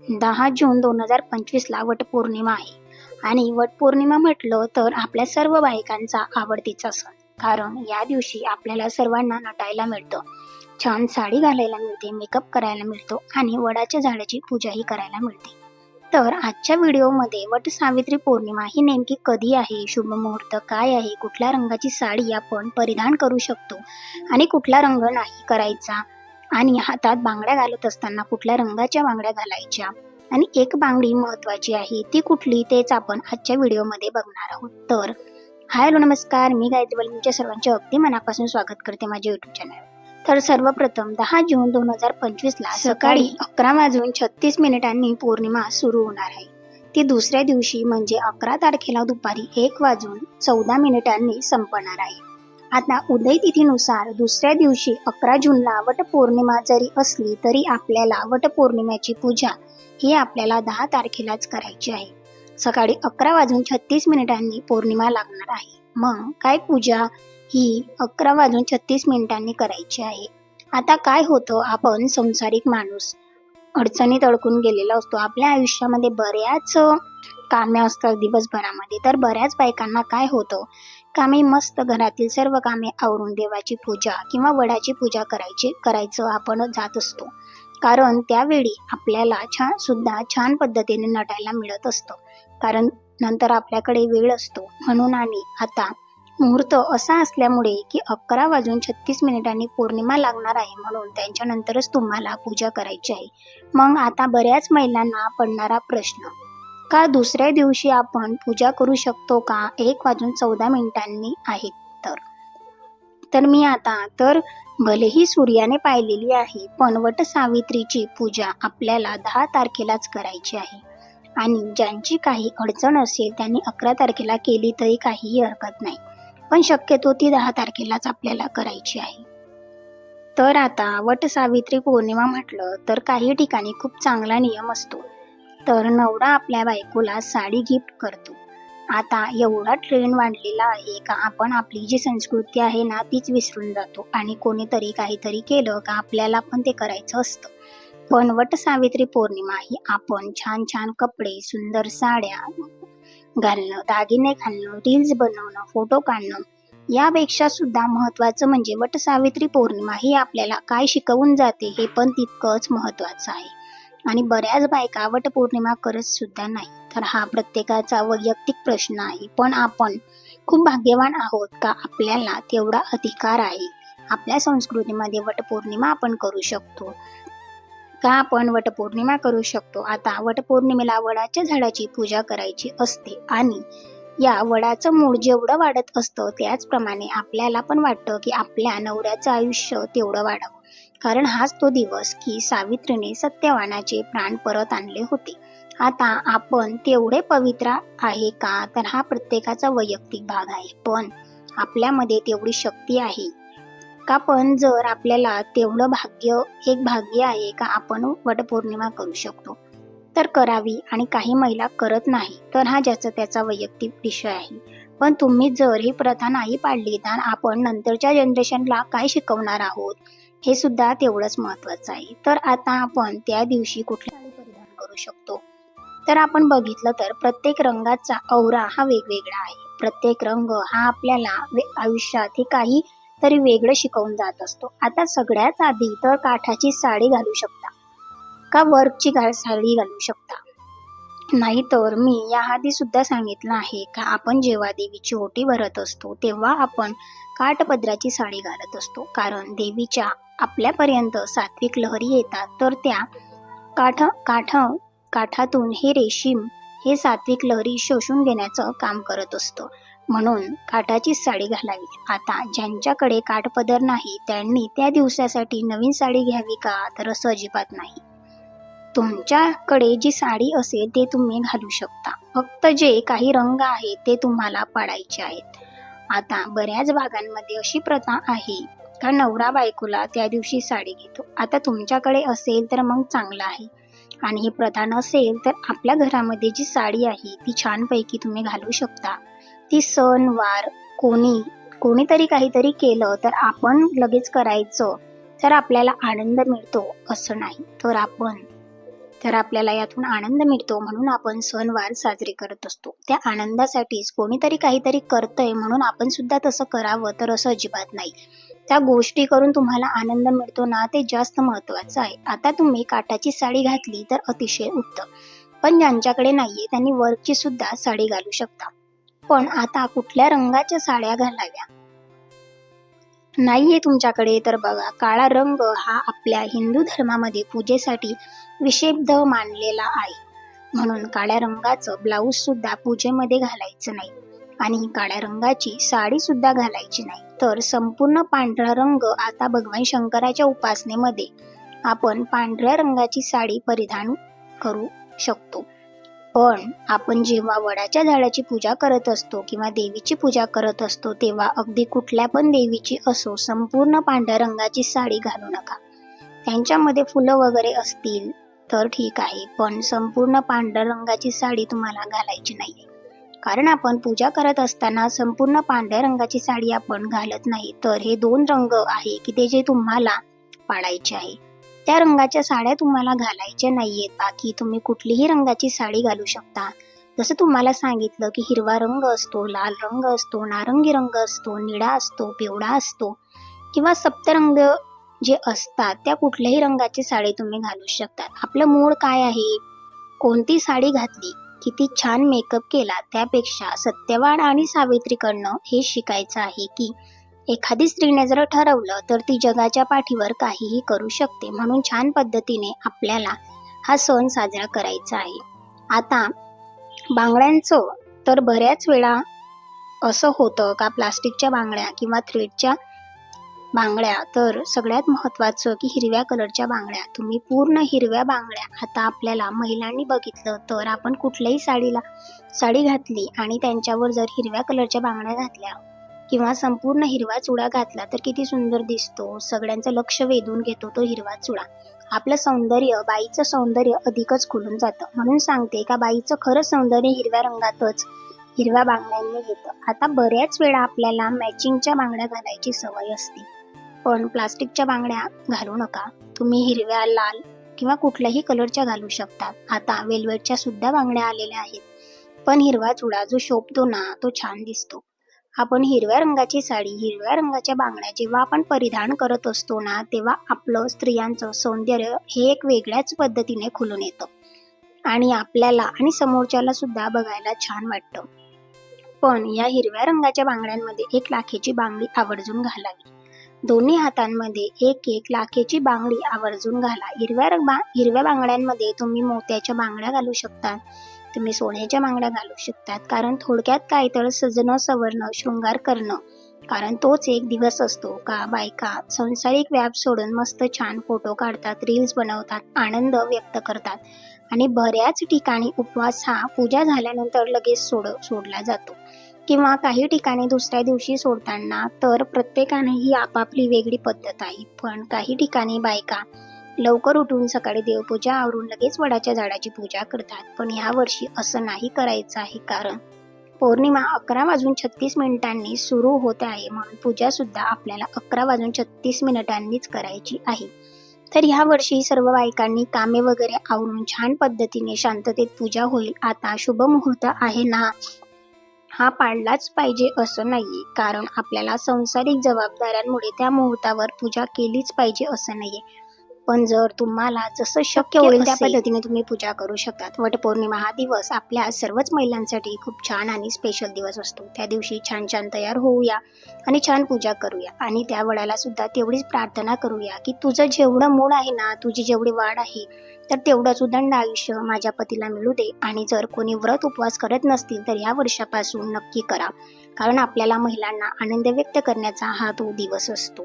दहा जून दोन हजार पंचवीसला वटपौर्णिमा आहे. आणि वटपौर्णिमा म्हटलं तर आपल्या सर्व बायकांचा आवडतीचा सण. कारण या दिवशी आपल्याला सर्वांना नटायला मिळतं. छान साडी घालायला मिळते मेकअप करायला मिळतो आणि वडाच्या झाडाची पूजाही करायला मिळते. तर आजच्या व्हिडिओमध्ये वट सावित्री पौर्णिमा ही नेमकी कधी आहे शुभ मुहूर्त काय आहे कुठल्या रंगाची साडी आपण परिधान करू शकतो आणि कुठला रंग नाही करायचा आणि हातात बांगड्या घालत असताना कुठल्या रंगाच्या बांगड्या घालायच्या? आणि एक बांगडी महत्वाची आहे ती कुठली तेच आपण आजच्या व्हिडिओमध्ये बघणार आहोत. तर हाय हॅलो नमस्कार मी गायत्री तुमच्या सर्वांचे अगदी मनापासून स्वागत करते माझ्या युट्यूब चॅनल तर सर्वप्रथम दहा जून दोन हजार पंचवीसला सकाळी अकरा वाजून छत्तीस मिनिटांनी पौर्णिमा सुरू होणार आहे. ती दुसऱ्या दिवशी म्हणजे अकरा तारखेला दुपारी एक वाजून चौदा मिनिटांनी संपणार आहे. आता उदय तिथीनुसार दुसऱ्या दिवशी अकरा जूनला वटपौर्णिमा जरी असली तरी आपल्याला वटपौर्णिमेची पूजा ही आपल्याला दहा तारखेलाच करायची आहे. सकाळी अकरा वाजून छत्तीस मिनिटांनी पौर्णिमा लागणार आहे. मग काय पूजा? ही अकरा वाजून छत्तीस मिनिटांनी करायची आहे. आता काय होतं? आपण संसारिक माणूस. अडचणीत अडकून गेलेला असतो. आपल्या आयुष्यामध्ये बऱ्याच कामे असतात दिवसभरामध्ये. तर बऱ्याच बायकांना काय होतं? कामे मस्त घरातील सर्व कामे आवरून देवाची पूजा किंवा वडाची पूजा करायची करायचं आपण जात असतो. कारण त्यावेळी आपल्याला छान सुद्धा छान पद्धतीने नटायला मिळत असतं. कारण नंतर आपल्याकडे वेळ असतो. म्हणून आणि आता मुहूर्त असा असल्यामुळे की अकरा वाजून छत्तीस मिनिटांनी पौर्णिमा लागणार आहे म्हणून त्यांच्यानंतरच तुम्हाला पूजा करायची आहे. मग आता बऱ्याच महिलांना पडणारा प्रश्न का दुसऱ्या दिवशी आपण पूजा करू शकतो का? एक वाजून चौदा मिनिटांनी आहेत तर. तर मी आता तर भलेही सूर्याने पाहिलेली आहे पण वट सावित्रीची पूजा आपल्याला दहा तारखेलाच करायची आहे. आणि ज्यांची काही अडचण असेल त्यांनी अकरा तारखेला केली तरी काहीही हरकत नाही. पण शक्यतो ती दहा तारखेलाच आपल्याला करायची आहे. तर आता वट सावित्री पौर्णिमा म्हटलं तर काही ठिकाणी खूप चांगला नियम असतो. तर नवरा आपल्या बायकोला साडी गिफ्ट करतो. आता एवढा ट्रेंड वाढलेला आहे का आपण आपली जी संस्कृती आहे ना तीच विसरून जातो आणि कोणीतरी काहीतरी केलं का आपल्याला पण ते करायचं असतं. पण वट सावित्री पौर्णिमा ही आपण छान छान कपडे सुंदर साड्या घालणं दागिने घालणं रील्स बनवणं फोटो काढणं यापेक्षा सुद्धा महत्वाचं म्हणजे वट सावित्री पौर्णिमा ही आपल्याला काय शिकवून जाते हे पण तितकंच महत्वाचं आहे. आणि बऱ्याच बायका वट पौर्णिमा करत सुद्धा नाही. तर हा प्रत्येकाचा वैयक्तिक प्रश्न आहे. पण आपण खूप भाग्यवान आहोत का? आपल्याला तेवढा अधिकार आहे. आपल्या संस्कृतीमध्ये वटपौर्णिमा आपण करू शकतो. का आपण वटपौर्णिमा करू शकतो? आता वटपौर्णिमेला वडाच्या झाडाची पूजा करायची असते आणि या वडाचं मूळ जेवढं वाढत असतं त्याचप्रमाणे आपल्याला पण वाटतं की आपल्या नवऱ्याचं आयुष्य तेवढं वाढावं. कारण हाच तो दिवस की सावित्रीने सत्यवानाचे प्राण परत आणले होते. आता आपण तेवढे पवित्र आहे का? तर हा प्रत्येकाचा वैयक्तिक भाग आहे. पण आपल्यामध्ये तेवढी शक्ती आहे का? पण जर आपल्याला तेवढं भाग्य एक भाग्य आहे का? आपण वटपौर्णिमा करू शकतो. तर करावी आणि काही महिला करत नाही तर हा ज्याचा त्याचा वैयक्तिक विषय आहे. पण तुम्ही जर ही प्रथा नाही पाडली तर आपण नंतरच्या जनरेशनला काय शिकवणार आहोत? हे सुद्धा तेवढंच महत्वाचं आहे. तर आता आपण त्या दिवशी कुठल्या साडी परिधान करू शकतो? तर आपण बघितलं तर प्रत्येक रंगाचा औरा हा वेगवेगळा आहे. प्रत्येक रंग हा आपल्याला वे- आयुष्यात हे काही तरी वेगळं शिकवून जात असतो. आता सगळ्यात आधी तर काठाची साडी घालू शकता. का वर्कची घाल साडी घालू शकता? नाहीतर मी याआधी सुद्धा सांगितलं आहे का आपण जेव्हा देवीची ओटी भरत असतो तेव्हा आपण काठपदराची साडी घालत असतो. कारण देवीच्या आपल्यापर्यंत सात्विक लहरी येतात तर त्या काठ काठ काठातून हे रेशीम हे सात्विक लहरी शोषून घेण्याचं काम करत असतं. म्हणून काठाची साडी घालावी. आता ज्यांच्याकडे काठपदर नाही त्यांनी त्या दिवसासाठी नवीन साडी घ्यावी का? तर असं अजिबात नाही. तुमच्याकडे जी साडी असेल ते तुम्ही घालू शकता. फक्त जे काही रंग आहेत ते तुम्हाला पाडायचे आहेत. आता बऱ्याच भागांमध्ये अशी प्रथा आहे. का नवरा बायकोला त्या दिवशी साडी घेतो. आता तुमच्याकडे असेल तर मग चांगलं आहे. आणि ही प्रथा नसेल तर आपल्या घरामध्ये जी साडी आहे ती छानपैकी तुम्ही घालू शकता. ती सण वार कोणी कोणीतरी काहीतरी केलं तर आपण लगेच करायचं. तर आपल्याला आनंद मिळतो असं नाही. तर आपण तर आपल्याला यातून आनंद मिळतो म्हणून आपण सणवार साजरे करत असतो. त्या आनंदासाठीच कोणीतरी काहीतरी करतंय म्हणून आपण सुद्धा तसं करावं तर असं अजिबात नाही. त्या गोष्टी करून तुम्हाला आनंद मिळतो ना ते जास्त महत्वाचं आहे. आता तुम्ही काटाची साडी घातली तर अतिशय उत्तम. पण ज्यांच्याकडे नाहीये त्यांनी वर्कची सुद्धा साडी घालू शकता. पण आता कुठल्या रंगाच्या साड्या घालाव्या? नाहीये तुमच्याकडे तर बघा काळा रंग हा आपल्या हिंदू धर्मामध्ये पूजेसाठी विषेब्ध मानलेला आहे. म्हणून काळ्या रंगाचं ब्लाऊज सुद्धा पूजेमध्ये घालायचं नाही. आणि काळ्या रंगाची साडी सुद्धा घालायची नाही. तर संपूर्ण पांढरा रंग आता भगवान शंकराच्या उपासनेमध्ये आपण पांढऱ्या रंगाची साडी परिधान करू शकतो. पण आपण जेव्हा वडाच्या झाडाची पूजा करत असतो किंवा देवीची पूजा करत असतो तेव्हा अगदी कुठल्या पण देवीची असो संपूर्ण पांढऱ्या रंगाची साडी घालू नका. त्यांच्यामध्ये फुलं वगैरे असतील तर ठीक आहे पण संपूर्ण पांढऱ्या रंगाची साडी तुम्हाला घालायची नाही कारण आपण पूजा करत असताना संपूर्ण पांढऱ्या रंगाची साडी आपण घालत नाही. तर हे दोन रंग आहे की ते जे तुम्हाला पाळायचे आहे. त्या रंगाच्या साड्या तुम्हाला घालायच्या नाहीयेत. बाकी तुम्ही कुठलीही रंगाची साडी घालू शकता. जसं तुम्हाला सांगितलं की हिरवा रंग असतो लाल रंग असतो नारंगी रंग असतो निळा असतो पिवळा असतो किंवा सप्तरंग जे असतात त्या कुठल्याही रंगाची साडी तुम्ही घालू शकता. आपलं मूळ काय आहे? कोणती साडी घातली? किती छान मेकअप केला. त्यापेक्षा सत्यवान आणि सावित्रीकडनं हे शिकायचं आहे की एखादी स्त्रीने जर ठरवलं तर ती जगाच्या पाठीवर काहीही करू शकते म्हणून छान पद्धतीने आपल्याला हा सण साजरा करायचा आहे. आता बांगड्यांचं तर बऱ्याच वेळा असं होतं का प्लास्टिकच्या बांगड्या किंवा थ्रेडच्या बांगड्या. तर सगळ्यात महत्त्वाचं की हिरव्या कलरच्या बांगड्या. तुम्ही पूर्ण हिरव्या बांगड्या. आता आपल्याला महिलांनी बघितलं तर आपण कुठल्याही साडीला साडी घातली आणि त्यांच्यावर जर हिरव्या कलरच्या बांगड्या घातल्या किंवा संपूर्ण हिरवा चुडा घातला तर किती सुंदर दिसतो. सगळ्यांचं लक्ष वेधून घेतो तो हिरवा चुडा. आपलं सौंदर्य बाईचं सौंदर्य अधिकच खुलून जातं. म्हणून सांगते का बाईचं खरं सौंदर्य हिरव्या रंगातच हिरव्या बांगड्यांनी येतं आता बऱ्याच वेळा आपल्याला मॅचिंगच्या बांगड्या घालायची सवय असते. पण प्लास्टिकच्या बांगड्या घालू नका. तुम्ही हिरव्या लाल किंवा कुठल्याही कलरच्या घालू शकता. आता वेलवेटच्या सुद्धा बांगड्या आलेल्या आहेत. पण हिरवा चुडा जो शोभतो ना तो छान दिसतो. आपण हिरव्या रंगाची साडी हिरव्या रंगाच्या बांगड्या जेव्हा आपण परिधान करत असतो ना तेव्हा आपलं स्त्रियांचं सौंदर्य हे एक वेगळ्याच पद्धतीने खुलून येतं. आणि आपल्याला आणि समोरच्याला सुद्धा बघायला छान वाटतं. पण या हिरव्या रंगाच्या बांगड्यांमध्ये एक लाखेची बांगडी आवर्जून घालावी. दोन्ही हातांमध्ये एक एक लाखेची बांगडी आवर्जून घाला. हिरव्या रंग हिरव्या बांगड्यांमध्ये तुम्ही मोत्याच्या बांगड्या घालू शकता तुम्ही सोन्याच्या बांगड्या घालू शकतात. कारण थोडक्यात काय तर सजणं सवरणं शृंगार करणं. कारण तोच एक दिवस असतो. का बायका संसारिक व्याप सोडून मस्त छान फोटो काढतात रील्स बनवतात आनंद व्यक्त करतात. आणि बऱ्याच ठिकाणी उपवास हा पूजा झाल्यानंतर लगेच सोड सोडला जातो. किंवा काही ठिकाणी दुसऱ्या दिवशी सोडताना तर प्रत्येकाने ही आपापली वेगळी पद्धत आहे. पण काही ठिकाणी बायका लवकर उठून सकाळी देवपूजा आवरून लगेच वडाच्या झाडाची पूजा करतात. पण ह्या वर्षी असं नाही करायचं आहे कारण पौर्णिमा अकरा वाजून छत्तीस मिनिटांनी सुरू होत आहे म्हणून पूजा सुद्धा आपल्याला अकरा वाजून छत्तीस मिनिटांनीच करायची आहे. तर ह्या वर्षी सर्व बायकांनी कामे वगैरे आवरून छान पद्धतीने शांततेत पूजा होईल. आता शुभ मुहूर्त आहे ना? हा पाळलाच पाहिजे असं नाही कारण आपल्याला संसारिक जबाबदाऱ्यांमुळे त्या मुहूर्तावर पूजा केलीच पाहिजे असं नाहीये. पण जर तुम्हाला जसं शक्य होईल त्या पद्धतीने तुम्ही पूजा करू शकतात. वटपौर्णिमा हा दिवस आपल्या सर्वच महिलांसाठी खूप छान आणि स्पेशल दिवस असतो. त्या दिवशी छान छान तयार होऊया आणि छान पूजा करूया. आणि त्या वडाला सुद्धा तेवढीच प्रार्थना करूया की तुझं जेवढं मूड आहे ना तुझी जेवढी वाढ आहे तर तेवढंच उदंड आयुष्य माझ्या पतीला मिळू दे. आणि जर कोणी व्रत उपवास करत नसतील तर या वर्षापासून नक्की करा. कारण आपल्याला महिलांना आनंद व्यक्त करण्याचा हा तो दिवस असतो.